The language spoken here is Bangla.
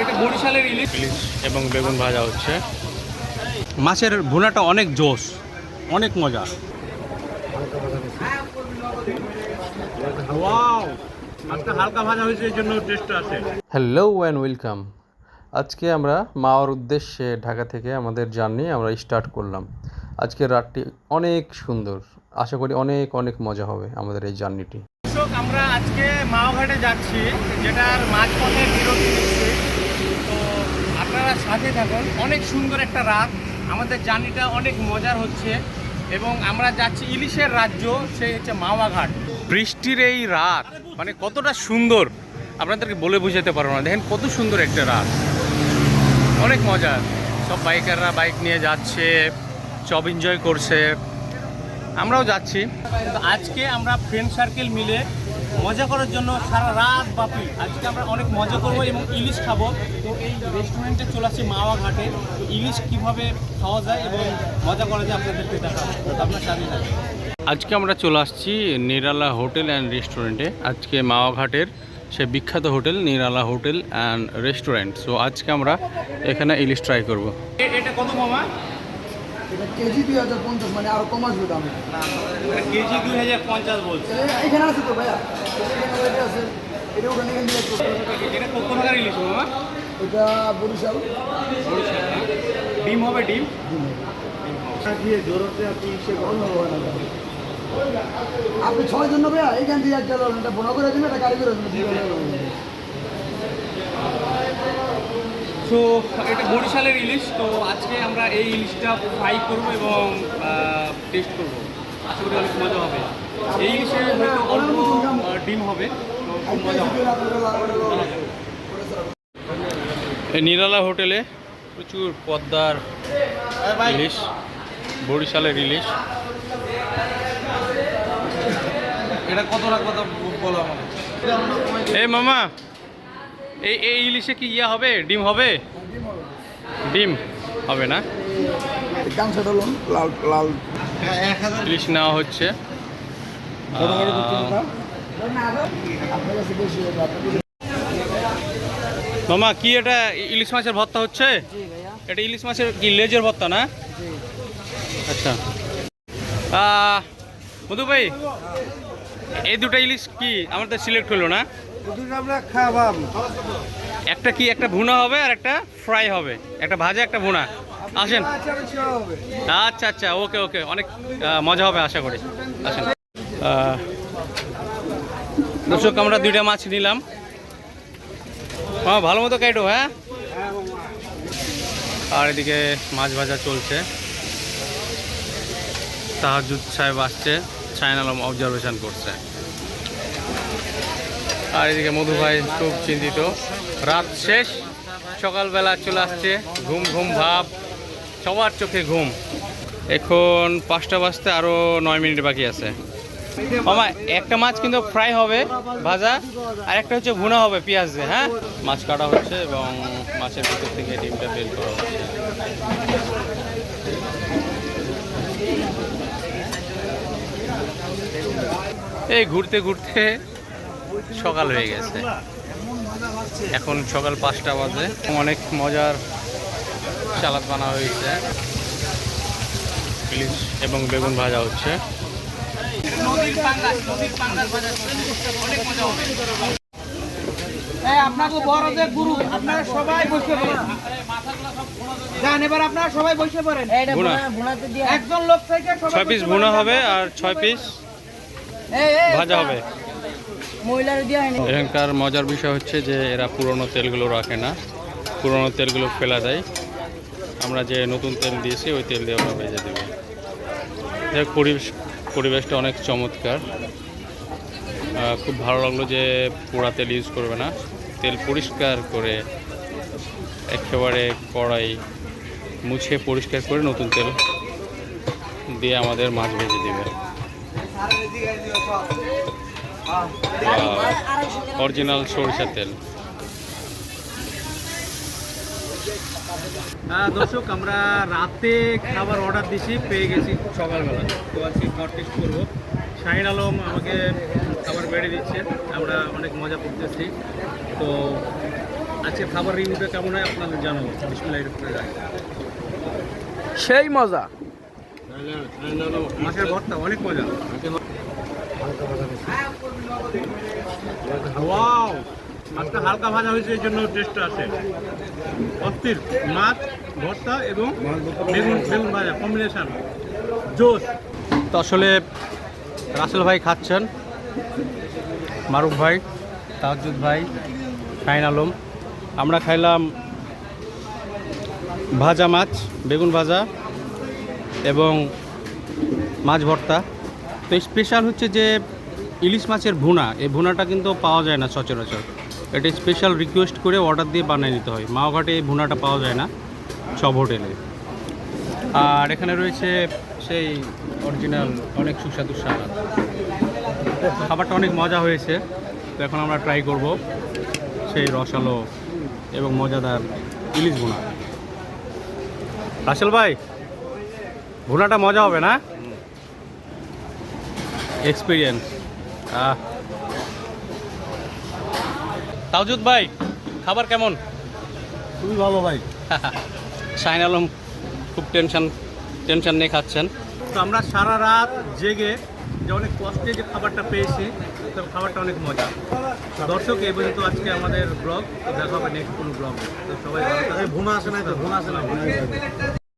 এটা বরিশালের ইলিশ। ইলিশ এবং বেগুন ভাজা হচ্ছে। মাছের ভুনাটা অনেক জোস অনেক মজা। ওয়াও হালকা ভাজা হয়েছে এই জন্য টেস্ট আছে। হ্যালো অ্যান্ড ওয়েলকাম আজকে আমরা মাওয়ার উদ্দেশ্যে ঢাকা থেকে আমাদের জার্নি আমরা স্টার্ট করলাম। আজকের রাতটি অনেক সুন্দর। আশা করি অনেক অনেক মজা হবে আমাদের এই জার্নিটি। দর্শক, আমরা আজকে মাওঘাটে যাচ্ছি, যেটার মাঝপথে বিরতি নিচ্ছি। তো আপনারা সাথে থাকুন। অনেক সুন্দর একটা রাত। আমাদের জার্নিটা অনেক মজার হচ্ছে। এবং আমরা যাচ্ছি ইলিশের রাজ্য, সেই হচ্ছে মাওয়াঘাট। বৃষ্টির এই রাত মানে কতটা সুন্দর। আপনাদেরকে বলে বোঝাতে পারব না। দেখেন, কত সুন্দর একটা রাত। অনেক মজার সব বাইকাররা বাইক নিয়ে যাচ্ছে সব এনজয় করছে। আমরাও যাচ্ছি। আজকে আমরা ফ্রেন্ড সার্কেল মিলে মজা করার জন্য সারা রাত বাপি। আজকে আমরা অনেক মজা করব এবং ইলিশ খাব। তো এই রেস্টুরেন্টে চলে আসছি মাওয়া ঘাটে। ইলিশ কীভাবে খাওয়া যায় এবং মজা করা যায় আপনাদেরকে দেখাবো। আপনার সাথে আজকে আমরা চলে আসছি নিরালা হোটেল অ্যান্ড রেস্টুরেন্টে। আজকে মাওয়াঘাটের সে বিখ্যাত hotel Nirala hotel and restaurant. So আজকে আমরা এখানে ইলিশ ট্রাই করব। এটা কত মামা? এটা কেজি দুই হাজার পঞ্চাশ মানে আরও কম আসবে দাম। কেজি দুই হাজার পঞ্চাশ বলছে। এখানে আছে তো ভাইয়া? এখানে এটা আছে। এটা ওখানে এখানে দিয়ে একটু- এটা কোথাকার ইলিশ মামা? এটা বরিশাল। হ্যাঁ? ডিম হবে ডিম? দিয়ে জোরতে আপনি সে গরম হবে না। আপনি ছয় জন ভাইয়া এইখান দিয়ে একটা বোনা করে দিন এটা গাড়ি করে দিন তো এটা বরিশালের ইলিশ তো আজকে আমরা এই ইলিশটা ফ্রাই করব এবং টেস্ট করব। আশা করি অনেক মজা হবে। এই ইলিশে হয়তো অল্প ডিম হবে তো খুব মজা হবে। এই নিরালা হোটেলে প্রচুর পদ্মার ইলিশ বরিশালের ইলিশ। এটা কত রাখব তা বলো আমাকে। এই মামা এই এই ইলিশে কি ইয়া হবে? ডিম হবে? ডিম হবে না? লাল লাল। ইলিশ নেওয়া হচ্ছে। মামা কি এটা ইলিশ মাছের ভর্তা হচ্ছে? এটা ইলিশ মাছের কি লেজের ভর্তা না? আচ্ছা। মধু ভাই এই দুটো ইলিশ কি আমার তো সিলেক্ট হলো না? একটা কি একটা ভুনা হবে আর একটা ফ্রাই হবে? একটা ভাজা, একটা ভুনা। আসেন। আচ্ছা আচ্ছা ওকে ওকে। অনেক মজা হবে আশা করি। আসেন। দর্শক, আমরা দুইটা মাছ নিলাম। হ্যাঁ ভালো মতো কাইটো হ্যাঁ? আর এদিকে মাছ ভাজা চলছে। তাহাজুদ সাহেব আসছে। সাইন আলম অবজারভেশন করছে। আর এদিকে মধু ভাই খুব চিন্তিত। রাত শেষ সকালবেলা চলে আসছে ঘুম ঘুম ভাব সবার চোখে ঘুম। এখন পাঁচটা বাজতে আরও নয় মিনিট বাকি আছে। মামা একটা মাছ কিন্তু ফ্রাই হবে ভাজা আর একটা হচ্ছে ভুনা হবে পেঁয়াজ দিয়ে হ্যাঁ? মাছ কাটা হচ্ছে এবং মাছের ভিতর থেকে ডিমটা বের করা হচ্ছে। এই ঘুরতে ঘুরতে সকাল হয়ে গেছে। এখন সকাল পাঁচটা বাজে। অনেক মজার সালাদ বানা হয়েছে। ইলিশ এবং বেগুন ভাজা হচ্ছে। নদীর পাঙ্গাস নদীর পাঙ্গাস বাজার করছে। অনেক আপনাকে বড়দের গুরু আপনারা সবাই বসে পড়েন। যান এবার আপনারা সবাই বসে পড়েন। ভুনা। একজন লোক থেকে ছয় পিস ভুনা হবে আর ছয় পিস ভাজা হবে। এখানকার মজার বিষয় হচ্ছে যে এরা পুরনো তেলগুলো রাখে না। পুরনো তেলগুলো ফেলা দেয়। আমরা যে নতুন তেল দিয়েছি, ওই তেল দিয়ে আমরা ভেজে দেবো। পরিবেশ, পরিবেশটা অনেক চমৎকার। খুব ভালো লাগল যে পোড়া তেল ইউজ করবে না। তেল পরিষ্কার করে, একেবারে কড়াই মুছে পরিষ্কার করে নতুন তেল দিয়ে আমাদের মাছ ভেজে দেবে। অরিজিনাল সরিষা তেল। হ্যাঁ দর্শক আমরা রাতে খাবার অর্ডার দিয়েছি পেয়ে গেছি সকালবেলা। তো আজকে ঘর টেস্ট করব। শাহিন আলম আমাকে খাবার বেড়ে দিচ্ছে। আমরা অনেক মজা করতেছি। তো আজকে খাবার রিভিউটা কেমন হয় আপনাদের জানাব। রহিম। সেই মজা। মাছের ভর্তা অনেক মজা। ওয়াও মাছটা হালকা ভাজা হয়েছে, এই জন্য টেস্ট আছে। অস্থির। মাছ, ভর্তা এবং বেগুন বেগুন ভাজা কম্বিনেশন জোস তো আসলে রাসেল ভাই খাচ্ছেন। মারুফ ভাই তাজুদ ভাই শাইন আলম। আমরা খাইলাম ভাজা মাছ, বেগুন ভাজা এবং মাছ ভর্তা। তো স্পেশাল হচ্ছে যে ইলিশ মাছের ভুনা, এই ভুনাটা কিন্তু পাওয়া যায় না সচরাচর। এটা স্পেশাল রিকোয়েস্ট করে অর্ডার দিয়ে বানিয়ে নিতে হয়। মাওঘাটে এই ভুনাটা পাওয়া যায় না সব হোটেলে। আর এখানে রয়েছে সেই অরিজিনাল অনেক সুস্বাদু সালাদ। খাবারটা অনেক মজা হয়েছে। তো এখন আমরা ট্রাই করব সেই রসালো এবং মজাদার ইলিশ ভুনা। রাসেল ভাই, ভুনাটা মজা হবে না? এক্সপিরিয়েন্স তাওজুদ ভাই খাবার কেমন? খুবই ভালো ভাই। শাইন আলম খুব টেনশন টেনশন নিয়ে খাচ্ছেন। তো আমরা সারা রাত জেগে যে অনেক কষ্টে যে খাবারটা পেয়েছি তো খাবারটা অনেক মজা। দর্শক এই পর্যন্ত আজকে আমাদের ব্লগ। দেখা হবে নেক্সট কোনো ব্লগ। তো সবাই। ভুনা আসে না তো ভুনা আসে না।